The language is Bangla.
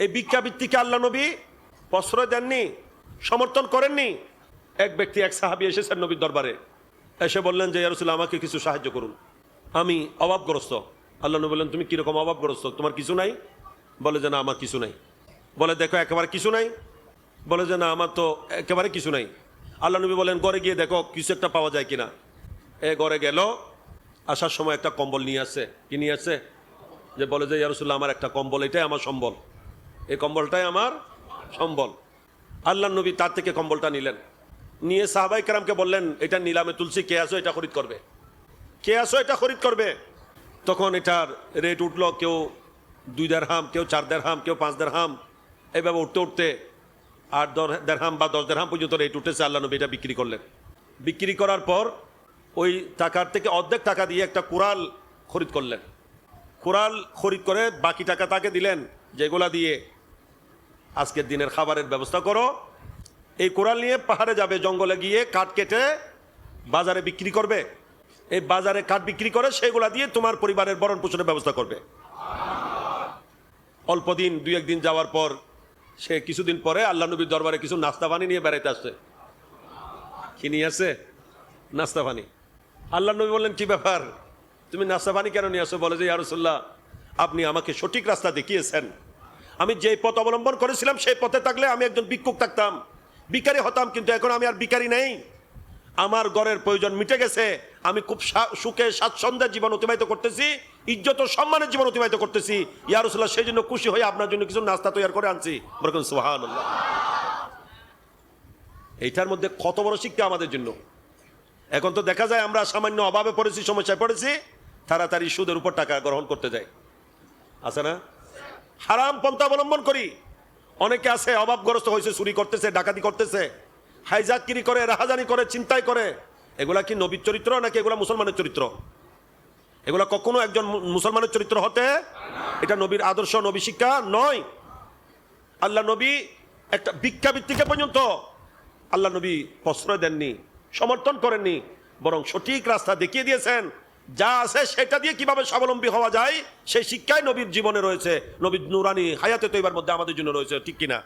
এই ভিক্ষাবৃত্তিকে আল্লাহ নবী প্রশ্রয় দেননি, সমর্থন করেননি। এক ব্যক্তি, এক সাহাবি এসেছেন নবীর দরবারে। এসে বললেন যে ইয়ারসুল্লাহ আমাকে কিছু সাহায্য করুন। আমি অভাবগ্রস্ত। আল্লাহ নবী বললেন, তুমি কীরকম অভাবগ্রস্ত? তোমার কিছু নাই? বলে যে, না, আমার কিছু নাই। বলে, দেখো, একেবারে কিছু নাই। বলে যে, না, আমার তো একেবারে কিছু নাই। আল্লাহ নবী বলেন, ঘরে গিয়ে দেখো, কিছু একটা পাওয়া যায় কিনা? এ ঘরে গেল, আসার সময় একটা কম্বল নিয়ে আসছে। কি নিয়ে আসছে? যে বলে যে ইয়ারসুল্লাহ আমার একটা কম্বল, এটাই আমার সম্বল। এই কম্বলটাই আমার সম্বল। আল্লাহ নবী তার থেকে কম্বলটা নিলেন। নিয়ে সাহাবাই কেরামকে বললেন, এটা নিলামে তুলসী কে আসো, এটা খরিদ করবে। কে আসো, এটা খরিদ করবে? তখন এটার রেট উঠল কেউ দুই দেড় হাম কেউ চার দেড় হাম কেউ পাঁচ দেড় হাম এইভাবে উঠতে উঠতে আট দশ দেড় হাম বা দশ দেড় হাম পর্যন্ত রেট উঠেছে আল্লাহ নবী এটা বিক্রি করলেন। বিক্রি করার পর ওই টাকার থেকে অর্ধেক টাকা দিয়ে একটা কুড়াল খরিদ করলেন। কুড়াল খরিদ করে বাকি টাকা তাকে দিলেন, যেগুলা দিয়ে আজকের দিনের খাবারের ব্যবস্থা করো। এই কোরাল নিয়ে পাহাড়ে যাবে, জঙ্গলে গিয়ে কাঠ কেটে বাজারে বিক্রি করবে। এই বাজারে কাঠ বিক্রি করে সেগুলা দিয়ে তোমার পরিবারের বরণ পোষণের ব্যবস্থা করবে। অল্প দিন, দুই একদিন যাওয়ার পর সে কিছুদিন পরে আল্লাহ নবীর দরবারে কিছু নাস্তা পানি নিয়ে বেড়াইতে আসছে। কি নিয়ে আসে নাস্তা পানি। আল্লাহ নবী বললেন, কি ব্যাপার? তুমি নাস্তা পানি কেন নিয়ে আসো বলে যে ইয়ারসুল্লাহ আপনি আমাকে সঠিক রাস্তা দেখিয়েছেন। আমি যে পথ অবলম্বন করেছিলাম, সেই পথে থাকলে আমি একজন ভিক্ষুক থাকতাম। ভিখারি হতাম, কিন্তু এখন আমি আর ভিখারি নেই। আমার ঘরের প্রয়োজন মিটে গেছে। আমি খুব সুখে স্বাচ্ছন্দ্যের জীবন অতিবাহিত করতেছি, ইজ্জত ও সম্মানের জীবন অতিবাহিত করতেছি। ইয়ারসুল্লাহ সেই জন্য খুশি হয়ে আপনার জন্য কিছু নাস্তা তৈরি করে আনছি। বরকম সুহান এইটার মধ্যে কত বড় শিক্ষা আমাদের জন্য। এখন তো দেখা যায় আমরা সামান্য অভাবে পড়েছি, সমস্যায় পড়েছি, তাড়াতাড়ি সুদের উপর টাকা গ্রহণ করতে যাই। আছে না? হারাম পন্থা অবলম্বন করি। অনেকে আছে, অভাবগ্রস্ত হয়েছে, চুরি করতেছে, ডাকাতি করতেছে হাইজাকিরি করে, রাহাজানি করে চিন্তাই করে। এগুলা কি নবীর চরিত্র নাকি এগুলা মুসলমানের চরিত্র? এগুলা কখনো একজন মুসলমানের চরিত্র হতে এটা নবীর আদর্শ, নবী শিক্ষা নয়। আল্লাহ নবী একটা ভিক্ষাবৃত্তিকে পর্যন্ত আল্লাহ নবী প্রশ্রয় দেননি, সমর্থন করেননি, বরং সঠিক রাস্তা দেখিয়ে দিয়েছেন। যা আছে সেটা দিয়ে কীভাবে স্বাবলম্বী হওয়া যায়, সেই শিক্ষাই নবীর জীবনে রয়েছে। নবীর নুরানি হায়াতে তৈবার মধ্যে আমাদের জন্য রয়েছে, ঠিক কিনা?